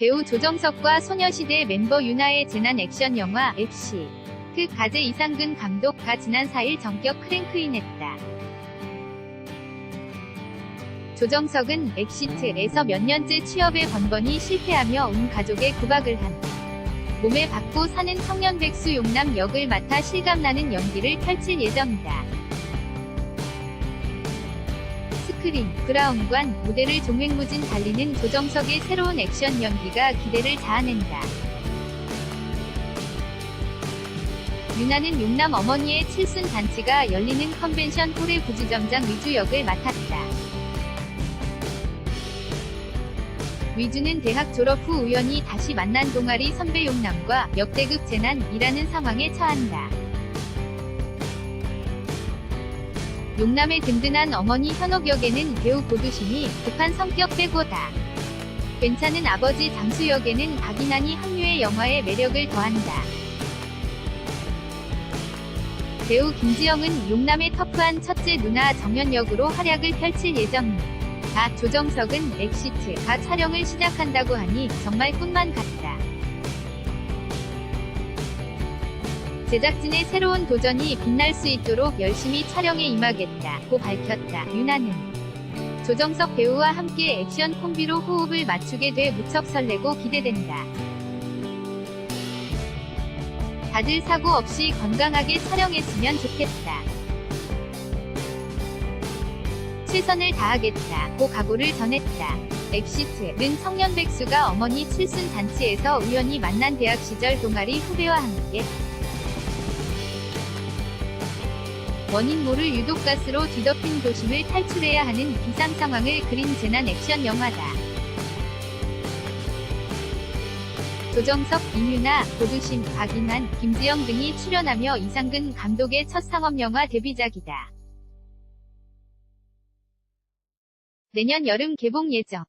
배우 조정석과 소녀시대 멤버 유나의 재난 액션 영화 FC. 그 가제 이상근 감독가 지난 4일 전격 크랭크인했다. 조정석은 엑시트에서 몇 년째 취업에 번번이 실패하며 온 가족의 구박을 한 몸에 받고 사는 청년 백수 용남 역을 맡아 실감나는 연기를 펼칠 예정이다. 스크린, 브라운관, 무대를 종횡무진 달리는 조정석의 새로운 액션 연기가 기대를 자아낸다. 유나는 용남 어머니의 칠순 잔치가 열리는 컨벤션 홀의 부주점장 위주 역을 맡았다. 위주는 대학 졸업 후 우연히 다시 만난 동아리 선배 용남과 역대급 재난이라는 상황에 처한다. 용남의 든든한 어머니 현옥 역에는 배우 고두심이 급한 성격 빼고 다. 괜찮은 아버지 장수 역에는 박인환이 합류해 영화의 매력을 더한다. 배우 김지영은 용남의 터프한 첫째 누나 정연 역으로 활약을 펼칠 예정입니다. 아, 조정석은 엑시트가 촬영을 시작한다고 하니 정말 꿈만 같다. 제작진의 새로운 도전이 빛날 수 있도록 열심히 촬영에 임하겠다고 밝혔다. 유나는 조정석 배우와 함께 액션 콤비로 호흡을 맞추게 돼 무척 설레고 기대된다. 다들 사고 없이 건강하게 촬영했으면 좋겠다. 최선을 다하겠다고 각오를 전했다. 엑시트는 청년 백수가 어머니 칠순 잔치에서 우연히 만난 대학 시절 동아리 후배와 함께 원인 모를 유독 가스로 뒤덮인 도심을 탈출해야 하는 비상 상황을 그린 재난 액션 영화다. 조정석, 임유나, 고두심, 박인환, 김지영 등이 출연하며 이상근 감독의 첫 상업 영화 데뷔작이다. 내년 여름 개봉 예정.